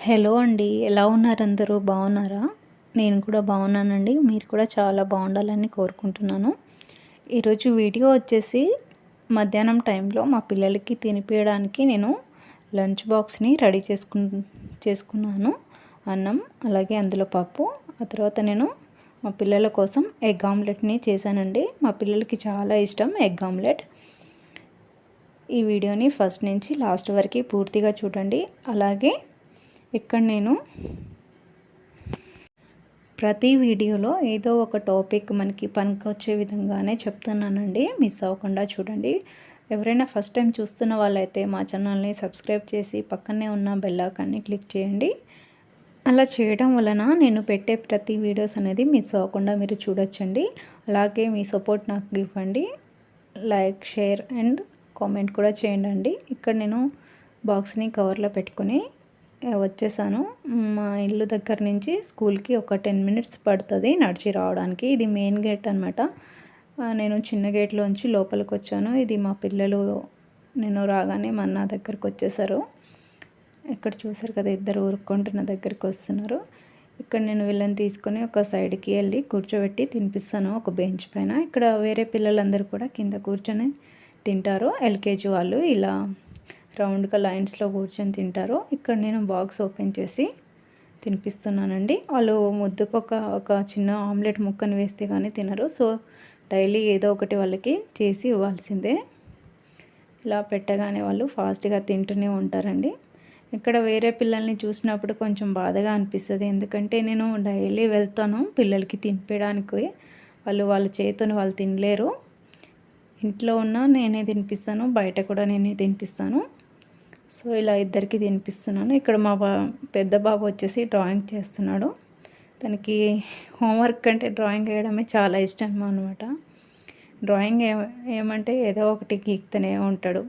Hello అండి ఎలా ఉన్నారు అందరూ? బాగున్నారా? నేను కూడా బాగున్నానండి. మీరు కూడా చాలా బాగుండాలని కోరుకుంటున్నాను. ఈరోజు వీడియో వచ్చేసి మధ్యాహ్నం టైంలో మా పిల్లలకి తినిపించడానికి నేను లంచ్ బాక్స్ని రెడీ చేసుకు చేసుకున్నాను. అన్నం అలాగే అందులో పప్పు. ఆ తర్వాత నేను మా పిల్లల కోసం ఎగ్ ఆమ్లెట్ని చేశానండి. మా పిల్లలకి చాలా ఇష్టం ఎగ్ ఆమ్లెట్. ఈ వీడియోని ఫస్ట్ నుంచి లాస్ట్ వరకు పూర్తిగా చూడండి. అలాగే ఇక్కడ నేను ప్రతి వీడియోలో ఏదో ఒక టాపిక్ మనకి పనికొచ్చే విధంగానే చెప్తున్నానండి. మిస్ అవ్వకుండా చూడండి. ఎవరైనా ఫస్ట్ టైం చూస్తున్న వాళ్ళైతే మా ఛానల్ని సబ్స్క్రైబ్ చేసి పక్కనే ఉన్న బెల్లాకాన్ని క్లిక్ చేయండి. అలా చేయడం వలన నేను పెట్టే ప్రతి వీడియోస్ అనేది మిస్ అవ్వకుండా మీరు చూడొచ్చండి. అలాగే మీ సపోర్ట్ నాకు ఇవ్వండి. లైక్ షేర్ అండ్ కామెంట్ కూడా చేయండి ఇక్కడ నేను బాక్స్ని కవర్లో పెట్టుకుని వచ్చేసాను. మా ఇల్లు దగ్గర నుంచి స్కూల్కి ఒక టెన్ మినిట్స్ పడుతుంది నడిచి రావడానికి. ఇది మెయిన్ గేట్ అనమాట నేను చిన్న గేట్లోంచి లోపలికి వచ్చాను. ఇది మా పిల్లలు నేను రాగానే మా అన్న దగ్గరకు వచ్చేసారు. ఇక్కడ చూసారు కదా ఇద్దరు ఊరుకుంటున్న దగ్గరికి వస్తున్నారు. ఇక్కడ నేను వీళ్ళని తీసుకొని ఒక సైడ్కి వెళ్ళి కూర్చోబెట్టి తినిపిస్తాను ఒక బెంచ్ పైన. ఇక్కడ వేరే పిల్లలందరూ కూడా కింద కూర్చొని తింటారు. ఎల్కేజీ వాళ్ళు ఇలా రౌండ్గా లైన్స్లో కూర్చొని తింటారు ఇక్కడ నేను బాక్స్ ఓపెన్ చేసి తినిపిస్తున్నానండి. వాళ్ళు ముద్దుకు ఒక ఒక చిన్న ఆమ్లెట్ ముక్కను వేస్తే కానీ తినరు. సో డైలీ ఏదో ఒకటి వాళ్ళకి చేసి ఇవ్వాల్సిందే. ఇలా పెట్టగానే వాళ్ళు ఫాస్ట్గా తింటూనే ఉంటారండి. ఇక్కడ వేరే పిల్లల్ని చూసినప్పుడు కొంచెం బాధగా అనిపిస్తుంది. ఎందుకంటే నేను డైలీ వెళ్తాను పిల్లలకి తినిపించడానికి వాళ్ళు వాళ్ళ చేతిని వాళ్ళు తినలేరు. ఇంట్లో ఉన్న నేనే తినిపిస్తాను బయట కూడా నేనే తినిపిస్తాను. సో ఇలా ఇద్దరికి తినిపిస్తున్నాను. ఇక్కడ మా బా పెద్ద బాబు వచ్చేసి డ్రాయింగ్ చేస్తున్నాడు. తనకి హోంవర్క్ అంటే డ్రాయింగ్ వేయడమే చాలా ఇష్టం అనమాట డ్రాయింగ్ ఏ ఏమంటే ఏదో ఒకటి గీక్తనే ఉంటాడు.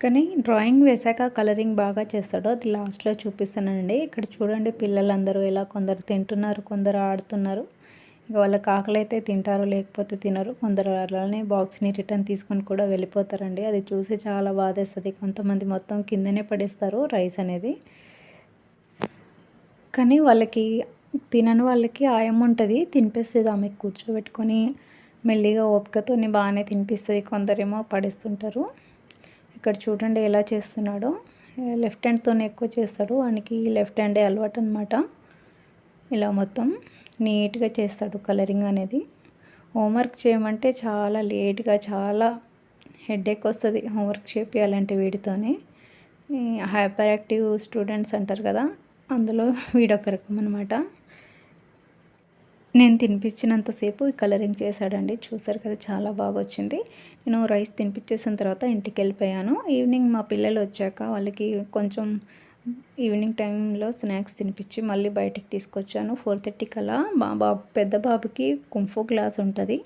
కానీ డ్రాయింగ్ వేశాక కలరింగ్ బాగా చేస్తాడు. అది లాస్ట్లో చూపిస్తానండి. ఇక్కడ చూడండి పిల్లలందరూ ఇలా కొందరు తింటున్నారు కొందరు ఆడుతున్నారు. ఇక వాళ్ళకి ఆకలి అయితే తింటారు లేకపోతే తినరు. కొందరు అలానే బాక్స్ని రిటర్న్ తీసుకొని కూడా వెళ్ళిపోతారండి. అది చూసి చాలా బాధేస్తుంది. కొంతమంది మొత్తం కిందనే పడేస్తారు రైస్ అనేది. కానీ వాళ్ళకి తినని వాళ్ళకి ఆయం ఉంటుంది. తినిపిస్తుంది ఆమెకు కూర్చోబెట్టుకొని మెల్లిగా ఓపికతో బాగానే తినిపిస్తుంది. కొందరేమో పడేస్తుంటారు. ఇక్కడ చూడండి ఎలా చేస్తున్నాడో. లెఫ్ట్ హ్యాండ్తోనే ఎక్కువ చేస్తాడు. వానికి లెఫ్ట్ హ్యాండే అలవాటు అనమాట ఇలా మొత్తం నీట్గా చేస్తాడు కలరింగ్ అనేది. హోంవర్క్ చేయమంటే చాలా లేట్గా చాలా హెడేక్ వస్తుంది హోంవర్క్ చేపించాలంటే వీడితోనే. హైపర్ యాక్టివ్ స్టూడెంట్స్ అంటారు కదా అందులో వీడొక రకం అనమాట నేను తినిపించినంతసేపు కలరింగ్ చేశాడండి చూసారు కదా చాలా బాగా వచ్చింది నేను రైస్ తినిపించేసిన తర్వాత ఇంటికి వెళ్ళిపోయాను ఈవినింగ్ మా పిల్లలు వచ్చాక వాళ్ళకి కొంచెం ఈవినింగ్ టైంలో స్నాక్స్ తినిపించి మళ్ళీ బయటికి తీసుకొచ్చాను. ఫోర్ థర్టీకి అలా మా బాబు పెద్ద బాబుకి కుంఫు క్లాస్ ఉంటుంది.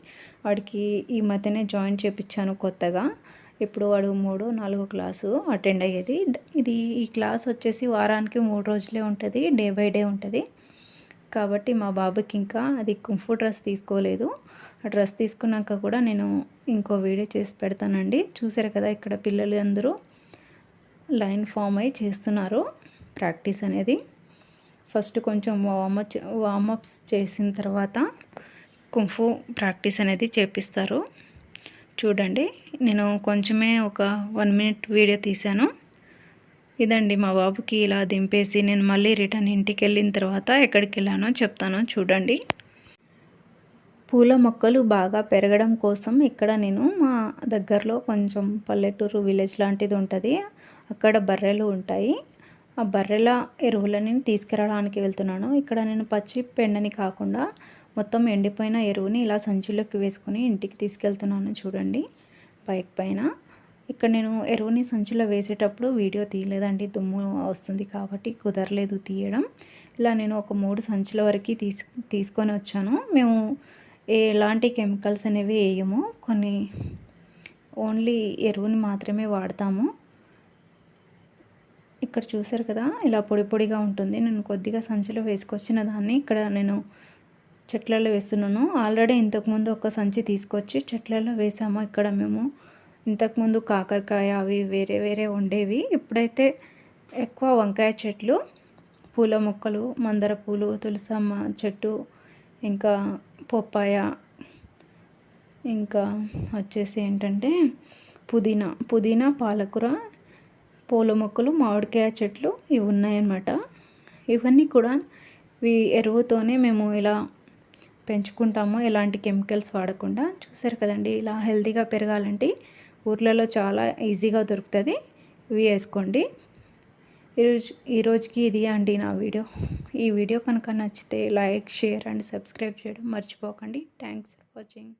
వాడికి ఈ మధ్యనే జాయిన్ చేయించాను కొత్తగా. ఇప్పుడు వాడు మూడు నాలుగో క్లాసు అటెండ్ అయ్యేది. ఇది ఈ క్లాస్ వచ్చేసి వారానికి మూడు రోజులే ఉంటుంది డే బై డే ఉంటుంది. కాబట్టి మా బాబుకి ఇంకా అది కుంఫు డ్రెస్ తీసుకోలేదు. ఆ డ్రెస్ తీసుకున్నాక కూడా నేను ఇంకో వీడియో చేసి పెడతానండి. చూసారు కదా ఇక్కడ పిల్లలు అందరూ? లైన్ ఫామ్ అయి చేస్తున్నారు ప్రాక్టీస్ అనేది. ఫస్ట్ కొంచెం వార్మప్ వార్మప్స్ చేసిన తర్వాత కుంఫు ప్రాక్టీస్ అనేది చేపిస్తారు. చూడండి నేను కొంచెమే ఒక వన్ మినిట్ వీడియో తీశాను. ఇదండి మా బాబుకి ఇలా దింపేసి నేను మళ్ళీ రిటర్న్ ఇంటికి వెళ్ళిన తర్వాత ఎక్కడికి వెళ్ళానో చెప్తాను చూడండి. పూల మొక్కలు బాగా పెరగడం కోసం ఇక్కడ నేను మా దగ్గరలో కొంచెం పల్లెటూరు విలేజ్ లాంటిది ఉంటుంది. అక్కడ బర్రెలు ఉంటాయి. ఆ బర్రెల ఎరువులని తీసుకురావడానికి వెళ్తున్నాను. ఇక్కడ నేను పచ్చి పెండని కాకుండా మొత్తం ఎండిపోయిన ఎరువుని ఇలా సంచిలోకి వేసుకొని ఇంటికి తీసుకెళ్తున్నాను చూడండి. బైక్ పైన. ఇక్కడ నేను ఎరువుని సంచిలో వేసేటప్పుడు వీడియో తీయలేదండి. దుమ్ము వస్తుంది కాబట్టి కుదరలేదు తీయడం. ఇలా నేను ఒక మూడు సంచుల వరకు తీసు తీసుకొని వచ్చాను. మేము ఎలాంటి కెమికల్స్ అనేవి వేయము. కొన్ని ఓన్లీ ఎరువుని మాత్రమే వాడతాము. ఇక్కడ చూసారు కదా ఇలా పొడి పొడిగా ఉంటుంది. నేను కొద్దిగా సంచిలో వేసుకొచ్చిన దాన్ని ఇక్కడ నేను చెట్లలో వేస్తున్నాను. ఆల్రెడీ ఇంతకుముందు ఒక సంచి తీసుకొచ్చి చెట్లలో వేసాము. ఇక్కడ మేము ఇంతకుముందు కాకరకాయ అవి వేరే వేరే ఉండేవి. ఇప్పుడైతే ఎక్కువ వంకాయ చెట్లు పూల మొక్కలు మందార పూలు తులసమ్మ చెట్టు ఇంకా పొప్పాయ ఇంకా వచ్చేసి ఏంటంటే పుదీనా పుదీనా పాలకూర పూల మొక్కలు మామిడికాయ చెట్లు ఇవి ఉన్నాయన్నమాట. ఇవన్నీ కూడా ఇవి ఎరువుతోనే మేము ఇలా పెంచుకుంటాము. ఎలాంటి కెమికల్స్ వాడకుండా. చూసారు కదండి ఇలా హెల్తీగా పెరగాలంటే ఊర్లలో చాలా ఈజీగా దొరుకుతుంది. ఇవి వేసుకోండి. ఈరోజు ఈరోజుకి ఇది అండి నా వీడియో. ఈ వీడియో కనుక నచ్చితే లైక్ షేర్ అండ్ సబ్స్క్రైబ్ చేయడం మర్చిపోకండి. Thanks for watching.